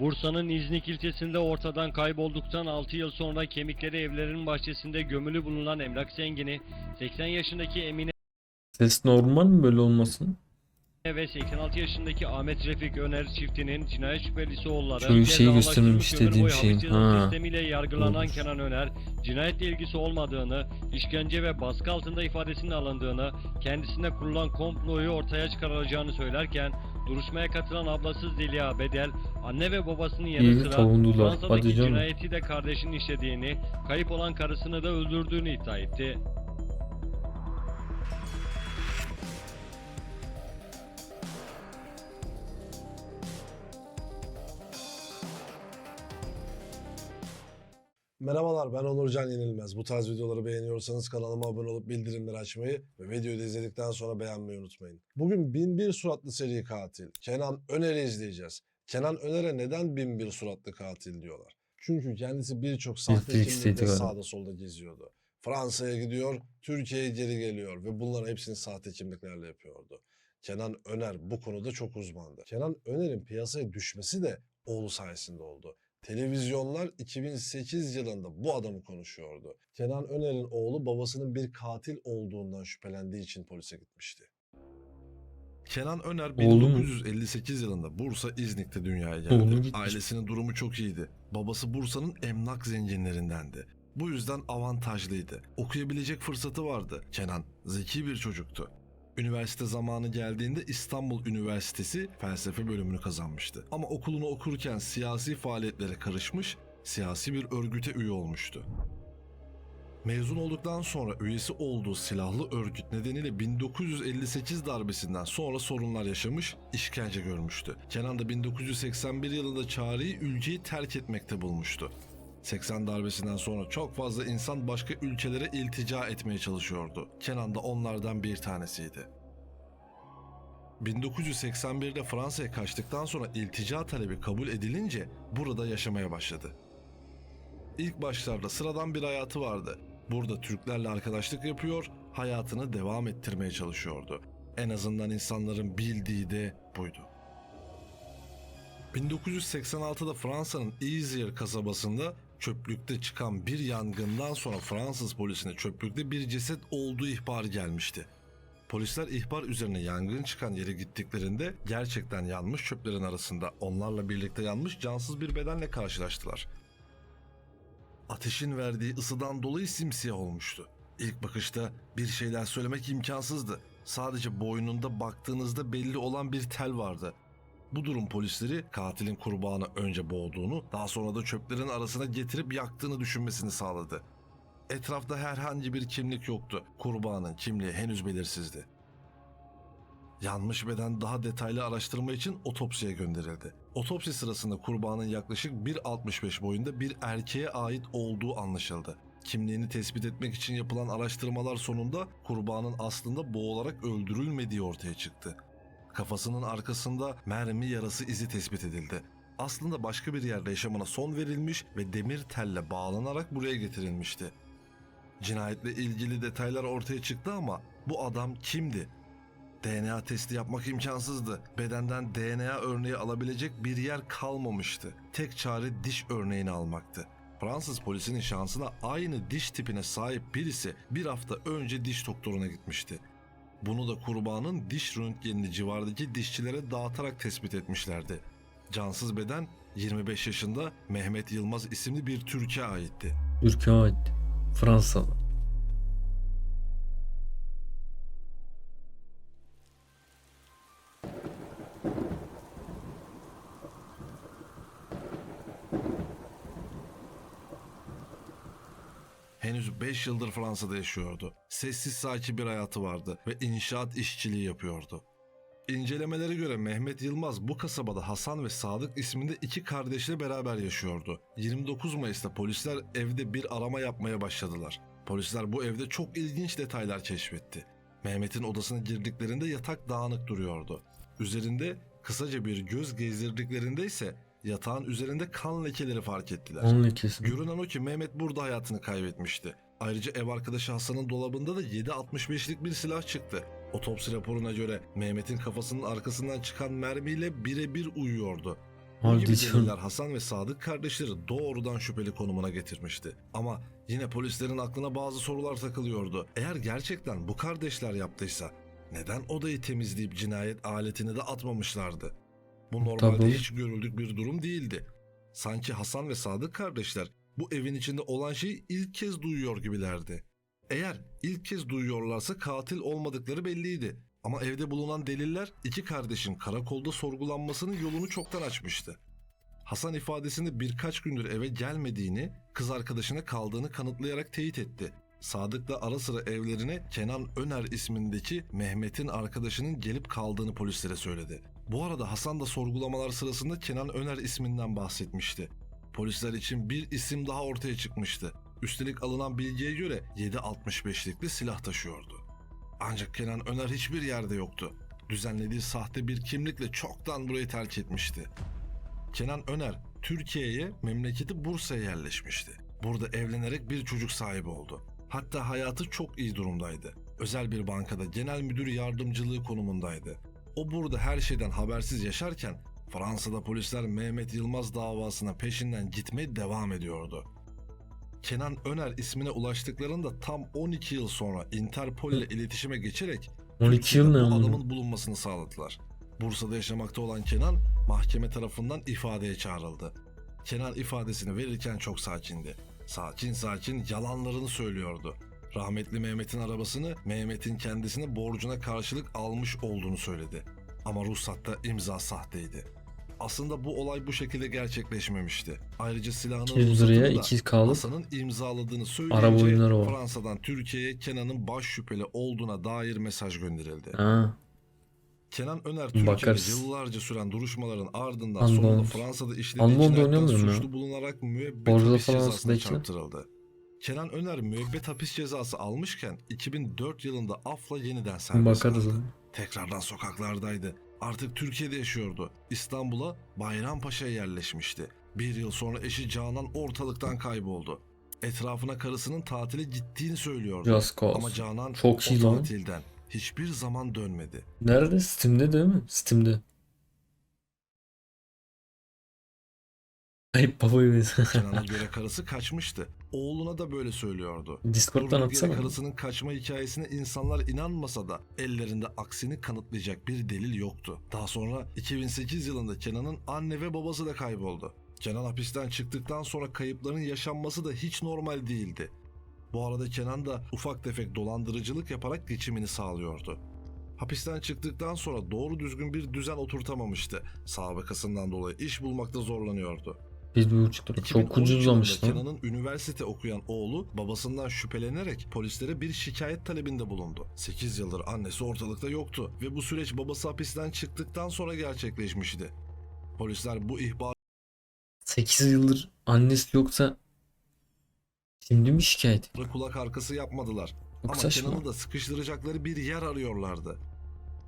Bursa'nın İznik ilçesinde ortadan kaybolduktan 6 yıl sonra kemikleri evlerinin bahçesinde gömülü bulunan emlak zengini 80 yaşındaki Emine Ses normal mi böyle olmasın? Ve 86 yaşındaki Ahmet Refik Öner çiftinin cinayet şüphelisi oğulları bir şeyi göstermemiş dediğim cezası Ha. sistemiyle yargılanan Olmuş. Kenan Öner, cinayetle ilgisi olmadığını, işkence ve baskı altında ifadesinin alındığını, kendisine kurulan komployu ortaya çıkaracağını söylerken, duruşmaya katılan ablası Zeliha Bedel, anne ve babasının yanı sıra. Fransa'daki cinayeti de kardeşinin işlediğini, kayıp olan karısını da öldürdüğünü iddia etti. Merhabalar ben Onurcan Yenilmez. Bu tarz videoları beğeniyorsanız kanalıma abone olup bildirimleri açmayı ve videoyu da izledikten sonra beğenmeyi unutmayın. Bugün Binbir Suratlı seri katil Kenan Öner'i izleyeceğiz. Kenan Öner'e neden Binbir Suratlı katil diyorlar? Çünkü kendisi birçok sahte galiba. sağda solda geziyordu. Fransa'ya gidiyor, Türkiye'ye geri geliyor ve bunların hepsini sahte kimliklerle yapıyordu. Kenan Öner bu konuda çok uzmandı. Kenan Öner'in piyasaya düşmesi de oğlu sayesinde oldu. Televizyonlar 2008 yılında bu adamı konuşuyordu. Kenan Öner'in oğlu babasının bir katil olduğundan şüphelendiği için polise gitmişti. Kenan Öner Oğlu mu? 1958 yılında Bursa İznik'te dünyaya Oğlu geldi. gitmiş. Ailesinin durumu çok iyiydi. Babası Bursa'nın emlak zenginlerindendi. Bu yüzden avantajlıydı. Okuyabilecek fırsatı vardı. Kenan zeki bir çocuktu. Üniversite zamanı geldiğinde İstanbul Üniversitesi felsefe bölümünü kazanmıştı. Ama okulunu okurken siyasi faaliyetlere karışmış, siyasi bir örgüte üye olmuştu. Mezun olduktan sonra üyesi olduğu silahlı örgüt nedeniyle 1958 darbesinden sonra sorunlar yaşamış, işkence görmüştü. Kenan da 1981 yılında çareyi ülkeyi terk etmekte bulmuştu. 80 darbesinden sonra çok fazla insan başka ülkelere iltica etmeye çalışıyordu. Kenan da onlardan bir tanesiydi. 1981'de Fransa'ya kaçtıktan sonra iltica talebi kabul edilince burada yaşamaya başladı. İlk başlarda sıradan bir hayatı vardı. Burada Türklerle arkadaşlık yapıyor, hayatını devam ettirmeye çalışıyordu. En azından insanların bildiği de buydu. 1986'da Fransa'nın Izier kasabasında çöplükte çıkan bir yangından sonra Fransız polisine çöplükte bir ceset olduğu ihbarı gelmişti. Polisler ihbar üzerine yangın çıkan yere gittiklerinde gerçekten yanmış çöplerin arasında onlarla birlikte yanmış cansız bir bedenle karşılaştılar. Ateşin verdiği ısıdan dolayı simsiyah olmuştu. İlk bakışta bir şeyler söylemek imkansızdı. Sadece boynunda baktığınızda belli olan bir tel vardı. Bu durum polisleri katilin kurbanı önce boğduğunu, daha sonra da çöplerin arasına getirip yaktığını düşünmesini sağladı. Etrafta herhangi bir kimlik yoktu. Kurbanın kimliği henüz belirsizdi. Yanmış beden daha detaylı araştırma için otopsiye gönderildi. Otopsi sırasında kurbanın yaklaşık 1.65 boyunda bir erkeğe ait olduğu anlaşıldı. Kimliğini tespit etmek için yapılan araştırmalar sonunda kurbanın aslında boğularak öldürülmediği ortaya çıktı. Kafasının arkasında mermi yarası izi tespit edildi. Aslında başka bir yerde yaşamına son verilmiş ve demir telle bağlanarak buraya getirilmişti. Cinayetle ilgili detaylar ortaya çıktı ama bu adam kimdi? DNA testi yapmak imkansızdı. Bedenden DNA örneği alabilecek bir yer kalmamıştı. Tek çare diş örneğini almaktı. Fransız polisinin şansına aynı diş tipine sahip birisi bir hafta önce diş doktoruna gitmişti. Bunu da kurbanın diş röntgenini civardaki dişçilere dağıtarak tespit etmişlerdi. Cansız beden 25 yaşında Mehmet Yılmaz isimli bir Türk'e aitti. Ülke ait. Fransalı. Henüz 5 yıldır Fransa'da yaşıyordu. Sessiz sakin bir hayatı vardı ve inşaat işçiliği yapıyordu. İncelemelere göre Mehmet Yılmaz bu kasabada Hasan ve Sadık isminde iki kardeşle beraber yaşıyordu. 29 Mayıs'ta polisler evde bir arama yapmaya başladılar. Polisler bu evde çok ilginç detaylar keşfetti. Mehmet'in odasına girdiklerinde yatak dağınık duruyordu. Üzerinde kısaca bir göz gezdirdiklerinde ise yatağın üzerinde kan lekeleri fark ettiler. Onun lekesi. Görünen o ki Mehmet burada hayatını kaybetmişti. Ayrıca ev arkadaşı Hasan'ın dolabında da 7.65'lik bir silah çıktı. Otopsi raporuna göre Mehmet'in kafasının arkasından çıkan mermiyle birebir uyuyordu. Bu gibi deliller Hasan ve Sadık kardeşleri doğrudan şüpheli konumuna getirmişti. Ama yine polislerin aklına bazı sorular takılıyordu. Eğer gerçekten bu kardeşler yaptıysa neden odayı temizleyip cinayet aletini de atmamışlardı? Bu normalde Tabii. hiç görüldük bir durum değildi. Sanki Hasan ve Sadık kardeşler bu evin içinde olan şeyi ilk kez duyuyor gibilerdi. Eğer ilk kez duyuyorlarsa katil olmadıkları belliydi. Ama evde bulunan deliller iki kardeşin karakolda sorgulanmasının yolunu çoktan açmıştı. Hasan ifadesinde birkaç gündür eve gelmediğini, kız arkadaşına kaldığını kanıtlayarak teyit etti. Sadık da ara sıra evlerine Kenan Öner ismindeki Mehmet'in arkadaşının gelip kaldığını polislere söyledi. Bu arada Hasan da sorgulamalar sırasında Kenan Öner isminden bahsetmişti. Polisler için bir isim daha ortaya çıkmıştı. Üstelik alınan bilgiye göre 7.65'likli silah taşıyordu. Ancak Kenan Öner hiçbir yerde yoktu. Düzenlediği sahte bir kimlikle çoktan burayı terk etmişti. Kenan Öner Türkiye'ye, memleketi Bursa'ya yerleşmişti. Burada evlenerek bir çocuk sahibi oldu. Hatta hayatı çok iyi durumdaydı. Özel bir bankada genel müdür yardımcılığı konumundaydı. O burada her şeyden habersiz yaşarken Fransa'da polisler Mehmet Yılmaz davasına peşinden gitmeye devam ediyordu. Kenan Öner ismine ulaştıklarında tam 12 yıl sonra Interpol ile iletişime geçerek 12 yıl ne adamın bulunmasını sağladılar. Bursa'da yaşamakta olan Kenan mahkeme tarafından ifadeye çağrıldı. Kenan ifadesini verirken çok sakindi. Sakin sakin yalanlarını söylüyordu. Rahmetli Mehmet'in arabasını Mehmet'in kendisine borcuna karşılık almış olduğunu söyledi. Ama ruhsatta imza sahteydi. Aslında bu olay bu şekilde gerçekleşmemişti. Ayrıca silahının 200 liraya ruhsatını da 2 kalıp Hasan'ın imzaladığını söyleyince. Fransa'dan Türkiye'ye Kenan'ın baş şüpheli olduğuna dair mesaj gönderildi. Ha, Kenan Öner Türkiye'de Bakarız. yıllarca süren duruşmaların ardından Handball. sonunda Fransa'da işlediği da cinayetten oynamıyorum ya. suçlu bulunarak müebbet Bordo hapis falan cezasına Fransa'daki. çarptırıldı. Kenan Öner müebbet hapis cezası almışken 2004 yılında afla yeniden serbest bakarız. kaldı. Tekrardan sokaklardaydı. Artık Türkiye'de yaşıyordu. İstanbul'a Bayrampaşa'ya yerleşmişti. Bir yıl sonra eşi Canan ortalıktan kayboldu. Etrafına karısının tatile gittiğini söylüyordu. Just Ama Cause. Canan Çok iyi o lan. tatilden hiçbir zaman dönmedi. Nerede? Steam'de değil mi? Steam'de. Ayıp babayı Kenan'a göre karısı kaçmıştı. Oğluna da böyle söylüyordu. Discord'dan yere atsana. karısının kaçma hikayesine insanlar inanmasa da ellerinde aksini kanıtlayacak bir delil yoktu. Daha sonra 2008 yılında Kenan'ın anne ve babası da kayboldu. Kenan hapisten çıktıktan sonra kayıpların yaşanması da hiç normal değildi. Bu arada Kenan da ufak tefek dolandırıcılık yaparak geçimini sağlıyordu. Hapisten çıktıktan sonra doğru düzgün bir düzen oturtamamıştı. Sabıkasından dolayı iş bulmakta zorlanıyordu. Bir buçuk lira. 2013 Çok ucuzlamış yılında lan. Kenan'ın üniversite okuyan oğlu babasından şüphelenerek polislere bir şikayet talebinde bulundu. 8 yıldır annesi ortalıkta yoktu ve bu süreç babası hapisten çıktıktan sonra gerçekleşmişti. Polisler bu ihbarı 8 yıldır annesi yoksa şimdi mi şikayet? kulak arkası yapmadılar. Çok Ama saçma. Kenan'ı da sıkıştıracakları bir yer arıyorlardı.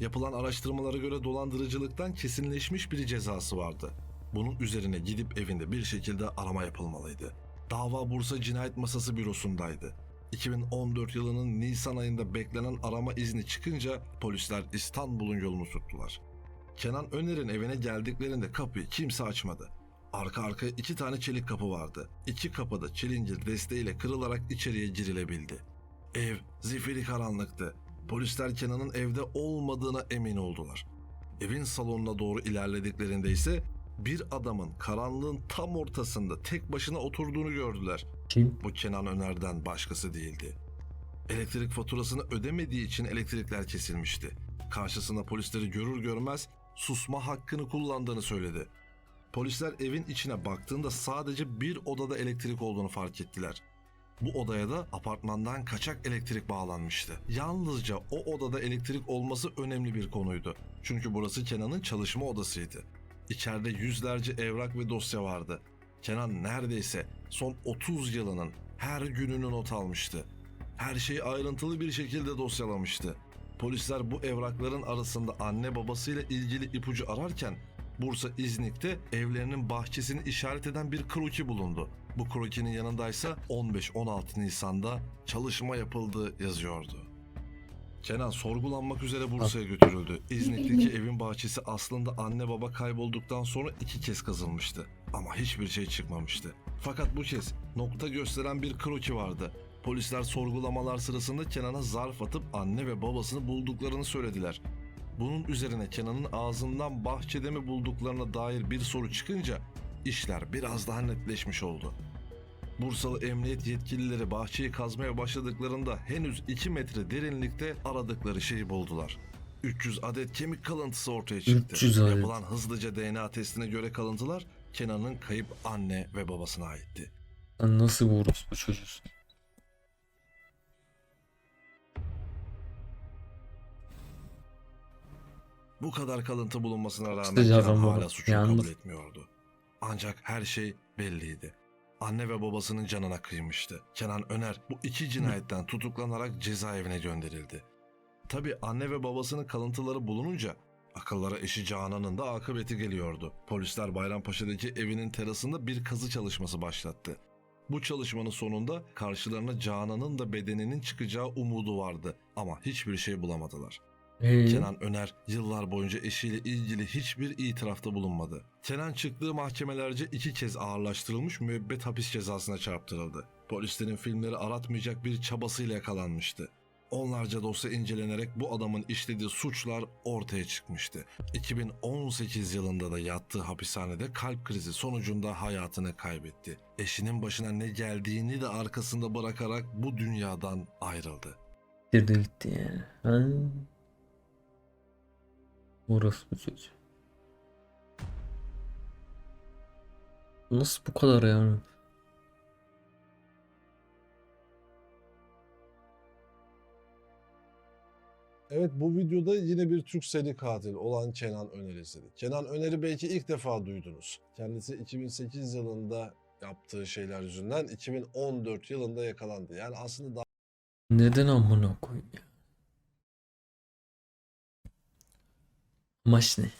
Yapılan araştırmalara göre dolandırıcılıktan kesinleşmiş bir cezası vardı. Bunun üzerine gidip evinde bir şekilde arama yapılmalıydı. Dava Bursa Cinayet Masası bürosundaydı. 2014 yılının Nisan ayında beklenen arama izni çıkınca polisler İstanbul'un yolunu tuttular. Kenan Öner'in evine geldiklerinde kapıyı kimse açmadı. Arka arkaya iki tane çelik kapı vardı. İki kapıda çilingir desteğiyle kırılarak içeriye girilebildi. Ev zifiri karanlıktı. Polisler Kenan'ın evde olmadığına emin oldular. Evin salonuna doğru ilerlediklerinde ise bir adamın karanlığın tam ortasında tek başına oturduğunu gördüler. Kim? Bu Kenan Öner'den başkası değildi. Elektrik faturasını ödemediği için elektrikler kesilmişti. Karşısında polisleri görür görmez susma hakkını kullandığını söyledi. Polisler evin içine baktığında sadece bir odada elektrik olduğunu fark ettiler. Bu odaya da apartmandan kaçak elektrik bağlanmıştı. Yalnızca o odada elektrik olması önemli bir konuydu. Çünkü burası Kenan'ın çalışma odasıydı. İçeride yüzlerce evrak ve dosya vardı. Kenan neredeyse son 30 yılının her gününü not almıştı. Her şeyi ayrıntılı bir şekilde dosyalamıştı. Polisler bu evrakların arasında anne babasıyla ilgili ipucu ararken Bursa İznik'te evlerinin bahçesini işaret eden bir kroki bulundu. Bu krokinin yanındaysa 15-16 Nisan'da çalışma yapıldığı yazıyordu. Kenan sorgulanmak üzere Bursa'ya götürüldü. İznik'teki evin bahçesi aslında anne baba kaybolduktan sonra iki kez kazılmıştı. Ama hiçbir şey çıkmamıştı. Fakat bu kez nokta gösteren bir kroki vardı. Polisler sorgulamalar sırasında Kenan'a zarf atıp anne ve babasını bulduklarını söylediler. Bunun üzerine Kenan'ın ağzından bahçede mi bulduklarına dair bir soru çıkınca işler biraz daha netleşmiş oldu. Bursalı emniyet yetkilileri bahçeyi kazmaya başladıklarında henüz 2 metre derinlikte aradıkları şeyi buldular. 300 adet kemik kalıntısı ortaya çıktı. 300 adet. Yapılan hızlıca DNA testine göre kalıntılar Kenan'ın kayıp anne ve babasına aitti. Sen nasıl bu orospu çocuğusun? Bu kadar kalıntı bulunmasına rağmen Kısaca Kenan hala suçunu Yalnız. kabul etmiyordu. Ancak her şey belliydi. Anne ve babasının canına kıymıştı. Kenan Öner bu iki cinayetten tutuklanarak cezaevine gönderildi. Tabi anne ve babasının kalıntıları bulununca akıllara eşi Canan'ın da akıbeti geliyordu. Polisler Bayrampaşa'daki evinin terasında bir kazı çalışması başlattı. Bu çalışmanın sonunda karşılarına Canan'ın da bedeninin çıkacağı umudu vardı ama hiçbir şey bulamadılar. Ee, Kenan Öner yıllar boyunca eşiyle ilgili hiçbir itirafta bulunmadı. Kenan çıktığı mahkemelerce iki kez ağırlaştırılmış müebbet hapis cezasına çarptırıldı. Polislerin filmleri aratmayacak bir çabasıyla yakalanmıştı. Onlarca dosya incelenerek bu adamın işlediği suçlar ortaya çıkmıştı. 2018 yılında da yattığı hapishanede kalp krizi sonucunda hayatını kaybetti. Eşinin başına ne geldiğini de arkasında bırakarak bu dünyadan ayrıldı. Girdi gitti ya. Ha? Orospu çocuğu. Nasıl bu kadar yani? Evet bu videoda yine bir Türk seri katil olan Kenan Öner izledik. Kenan Öner'i belki ilk defa duydunuz. Kendisi 2008 yılında yaptığı şeyler yüzünden 2014 yılında yakalandı. Yani aslında daha Neden amına koyayım ya? Amaç ne?